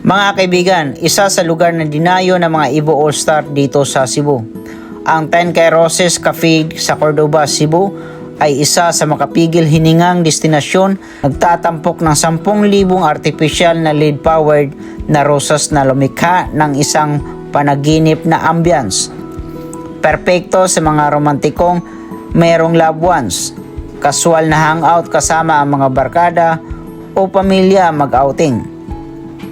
Mga kaibigan, isa sa lugar na dinayo ng mga Ibo All-Star dito sa Cebu. Ang 10 Kay Roses Cafe sa Cordoba, Cebu ay isa sa makapigil hiningang destinasyon nagtatampok ng 10,000 artificial na lead-powered na rosas na lumikha ng isang panaginip na ambience. Perpekto sa mga romantikong mayroong loved ones, casual na hangout kasama ang mga barkada o pamilya mag-outing.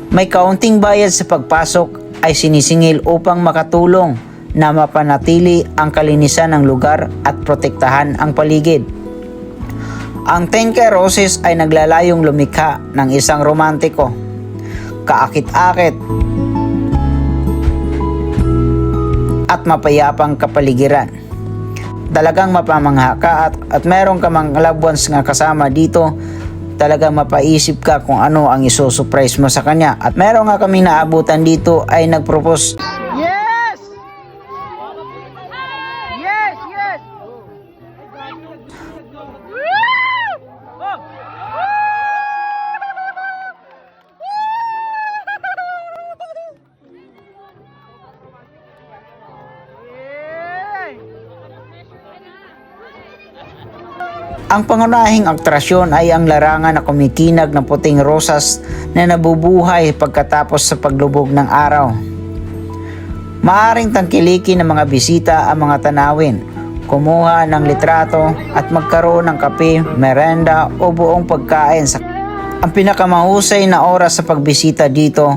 May kaunting bayad sa pagpasok ay sinisingil upang makatulong na mapanatili ang kalinisan ng lugar at protektahan ang paligid. Ang Tenke Roses ay naglalayong lumikha ng isang romantiko, kaakit-akit at mapayapang kapaligiran. Talagang mapamangha ka at, at meron ka mga loved ones nga kasama dito talagang mapaisip ka kung ano ang isusurprise mo sa kanya. At meron nga kami naabutan dito ay nagpropose Ang pangunahing atrasyon ay ang larangan na kumikinag ng puting rosas na nabubuhay pagkatapos sa paglubog ng araw. Maaring tangkilikin ng mga bisita ang mga tanawin, kumuha ng litrato at magkaroon ng kape, merenda o buong pagkain ang pinakamahusay na oras sa pagbisita dito,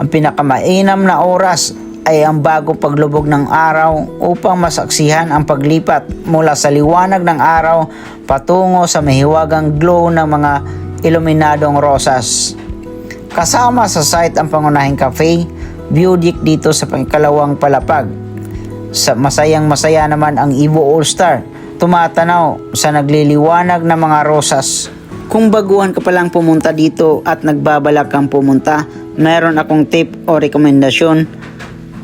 ang pinakamainam na oras ay ang bago paglubog ng araw upang masaksihan ang paglipat mula sa liwanag ng araw patungo sa mahiwagang glow ng mga iluminadong rosas. Kasama sa site ang pangunahing cafe, deck dito sa pangkalawang palapag. Sa masayang masaya naman ang Evo All-Star, tumatanaw sa nagliliwanag na mga rosas. Kung baguhan ka palang pumunta dito at nagbabalak kang pumunta, meron akong tip o rekomendasyon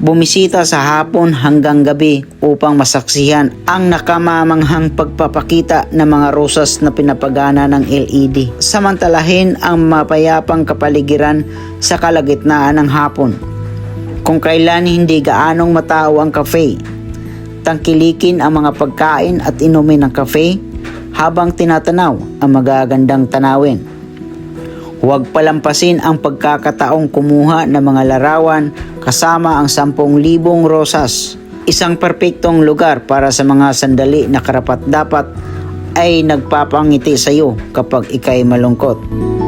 bumisita sa hapon hanggang gabi upang masaksihan ang nakamamanghang pagpapakita ng mga rosas na pinapagana ng LED. Samantalahin ang mapayapang kapaligiran sa kalagitnaan ng hapon. Kung kailan hindi gaanong matao ang cafe, tangkilikin ang mga pagkain at inumin ng cafe habang tinatanaw ang magagandang tanawin. Huwag palampasin ang pagkakataong kumuha ng mga larawan kasama ang 10,000 rosas. Isang perpektong lugar para sa mga sandali na karapat dapat ay nagpapangiti sa iyo kapag ikay malungkot.